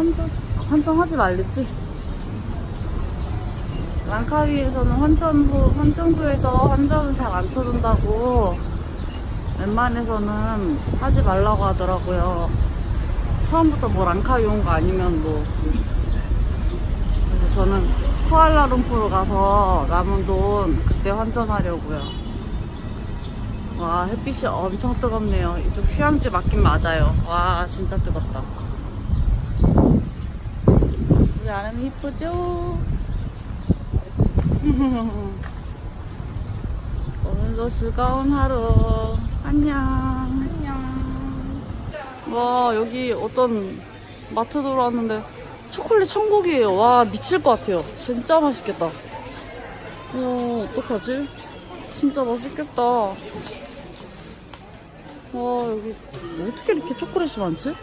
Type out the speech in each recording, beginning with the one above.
환전, 환전하지 말랬지? 랑카위에서는 환전소, 환전소에서 환전을 잘 안 쳐준다고 웬만해서는 하지 말라고 하더라고요. 처음부터 뭐 랑카위 온 거 아니면 뭐. 그래서 저는 쿠알라룸푸르 가서 남은 돈 그때 환전하려고요. 와, 햇빛이 엄청 뜨겁네요. 이쪽 휴양지 맞긴 맞아요. 와, 진짜 뜨겁다. 아름이 이쁘죠? 오늘도 즐거운 하루. 안녕. 안녕. 와, 여기 어떤 마트 들어왔는데 초콜릿 천국이에요. 와, 미칠 것 같아요. 진짜 맛있겠다. 와, 어떡하지? 진짜 맛있겠다. 와, 여기 어떻게 이렇게 초콜릿이 많지?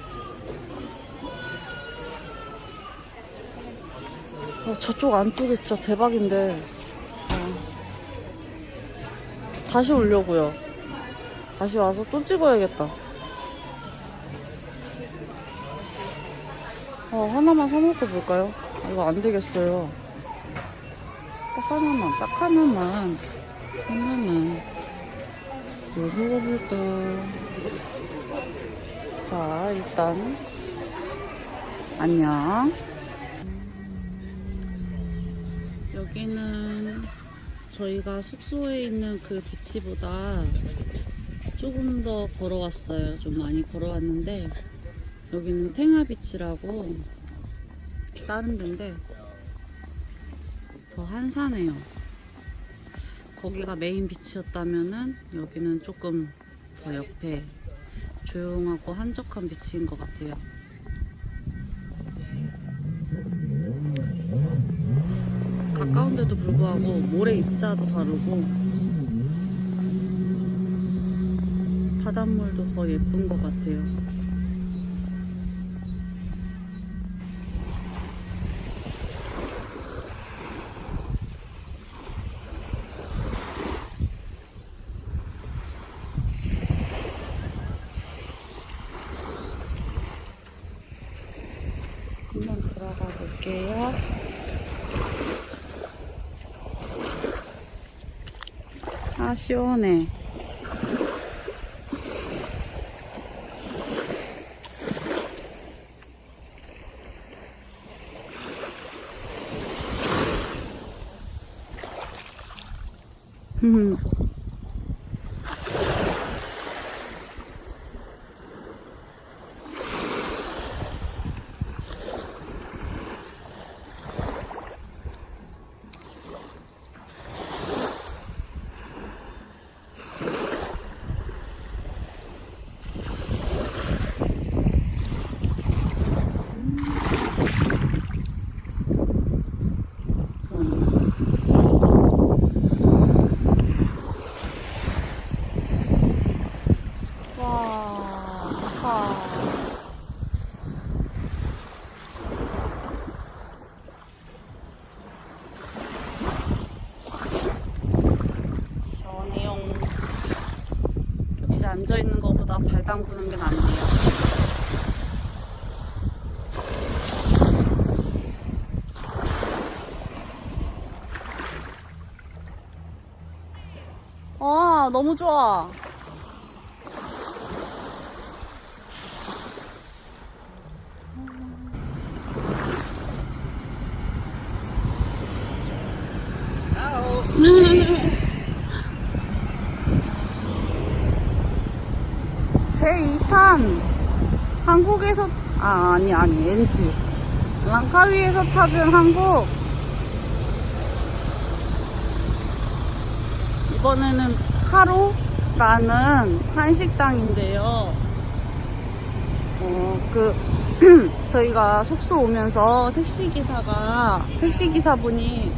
어, 저쪽 안쪽이 진짜 대박인데. 어. 다시 오려고요. 다시 와서 또 찍어야겠다. 어, 하나만 사먹고 볼까요? 아, 이거 안 되겠어요. 딱 하나만, 딱 하나만. 하나만. 뭘 먹어볼까? 자, 일단. 안녕. 여기는 저희가 숙소에 있는 그 비치보다 조금 더 걸어왔어요. 좀 많이 걸어왔는데 여기는 탱하비치라고 다른 데인데 더 한산해요. 거기가 메인 비치였다면은 여기는 조금 더 옆에 조용하고 한적한 비치인 것 같아요. 가까운데도 불구하고 모래 입자도 다르고 바닷물도 더 예쁜 것 같아요. 한번 들어가 볼게요. 아, 시원해. 음. 와, 좋다. 시원해요. 역시 앉아 있는 것보다 발 담그는 게 낫네요. 와, 너무 좋아. 제 2탄. 한국에서 아 아니 아니 NG 랑카위에서 찾은 한국. 이번에는 하루라는 한식당인데요. 어 그 저희가 숙소 오면서 택시기사가 택시기사분이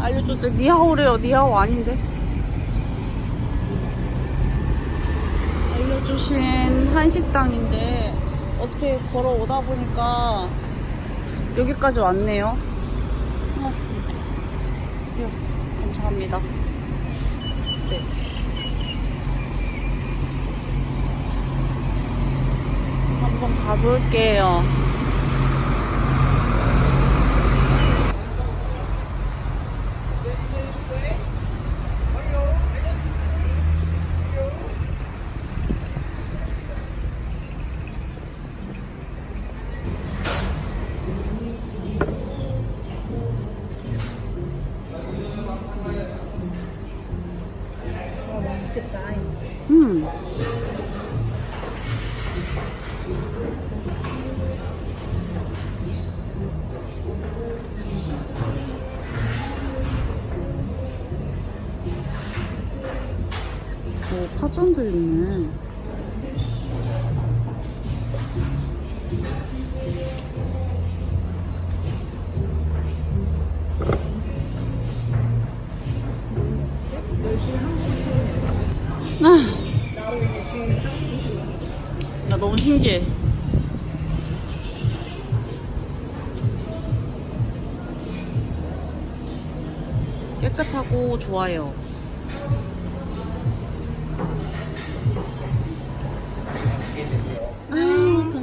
알려줬대. 니하오래요. 니하오 아닌데 알려주신 한식당인데 어떻게 걸어오다 보니까 여기까지 왔네요. 어. 예, 감사합니다. 네. 한번 가볼게요. 오, 파전도 있네. 지금 나 너무 신기해. 깨끗하고 좋아요.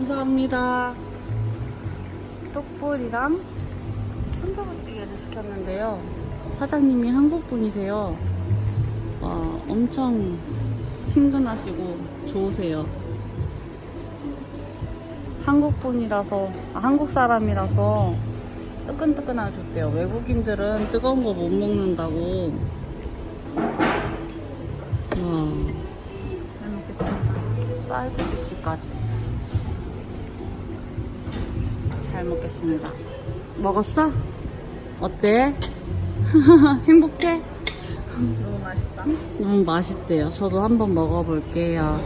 감사합니다. 떡불이랑 순두부찌개를 시켰는데요. 사장님이 한국 분이세요. 와, 엄청 친근하시고 좋으세요. 한국 분이라서, 아, 한국 사람이라서 뜨끈뜨끈하게 줬대요. 외국인들은 뜨거운 거 못 먹는다고. 와, 디시까지. 잘 먹겠습니다. 먹었어? 어때? 행복해? 너무 맛있다. 너무 맛있대요. 저도 한번 먹어볼게요.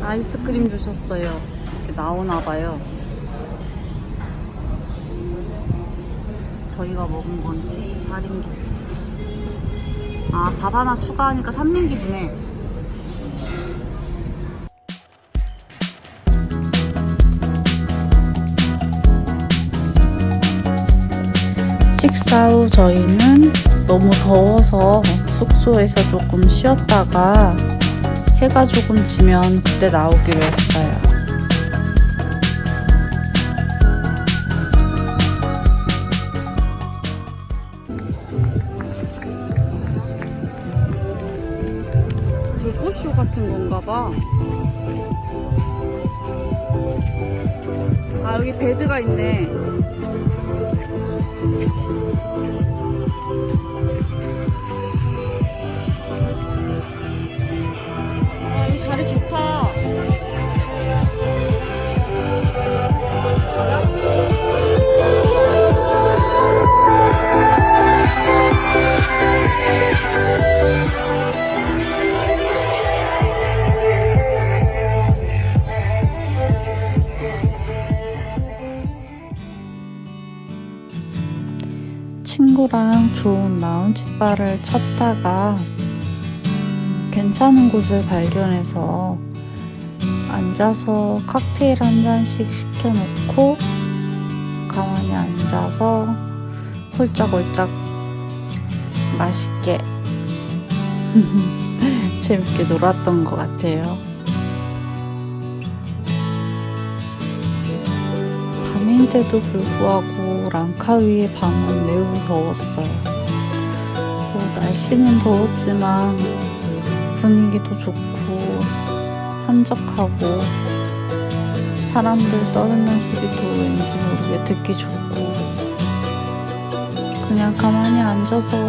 아이스크림 주셨어요. 이렇게 나오나봐요. 저희가 먹은 건 74링기. 아, 밥 하나 추가하니까 3링기지네. 식사 후 저희는 너무 더워서 숙소에서 조금 쉬었다가 해가 조금 지면 그때 나오기로 했어요. 불꽃쇼 같은 건가 봐. 아, 여기 베드가 있네. 좋다. 친구랑 좋은 라운지 바를 찾다가 괜찮은 곳을 발견해서 앉아서 칵테일 한 잔씩 시켜놓고 가만히 앉아서 홀짝홀짝 맛있게 재밌게 놀았던 것 같아요. 밤인데도 불구하고 랑카위의 밤은 매우 더웠어요. 뭐 날씨는 더웠지만 분위기도 좋고 한적하고 사람들 떠드는 소리도 왠지 모르게 듣기 좋고 그냥 가만히 앉아서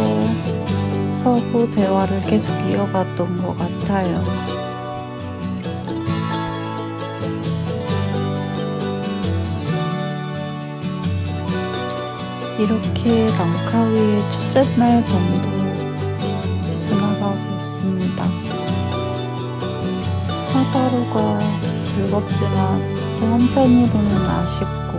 서로 대화를 계속 이어갔던 것 같아요. 이렇게 랑카위의 첫째 날 밤도 하루하루가 즐겁지만 또 한편으로는 아쉽고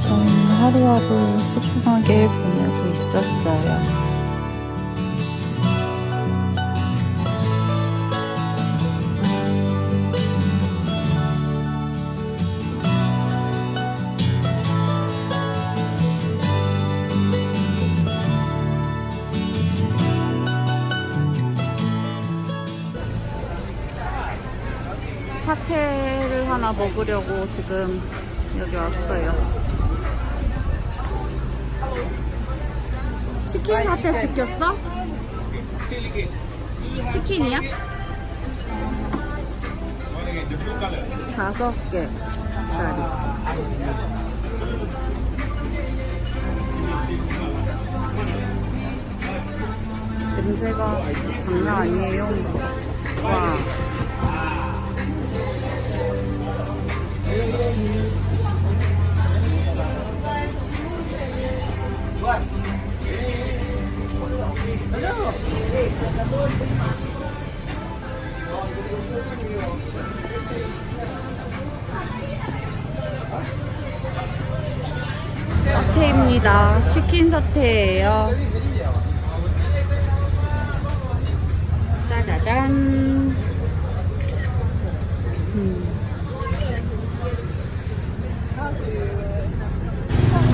저는 하루하루 소중하게 보내고 있었어요. 하나 먹으려고 지금 여기 왔어요. 치킨 사태 시켰어? 치킨이야? 다섯 개짜리. 냄새가 장난 아니에요. 와. 사태입니다. 치킨 사태예요. 짜자잔. 음.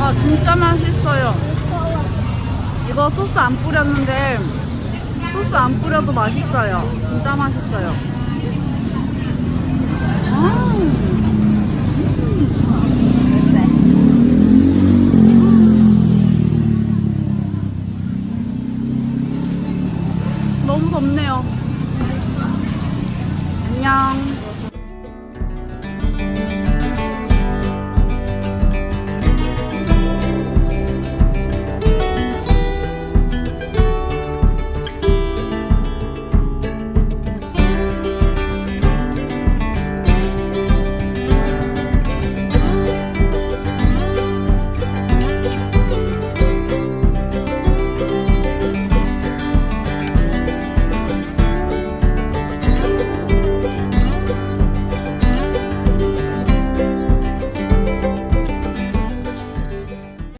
아, 진짜 맛있어요. 이거 소스 안 뿌렸는데, 소스 안 뿌려도 맛있어요. 진짜 맛있어요. 음.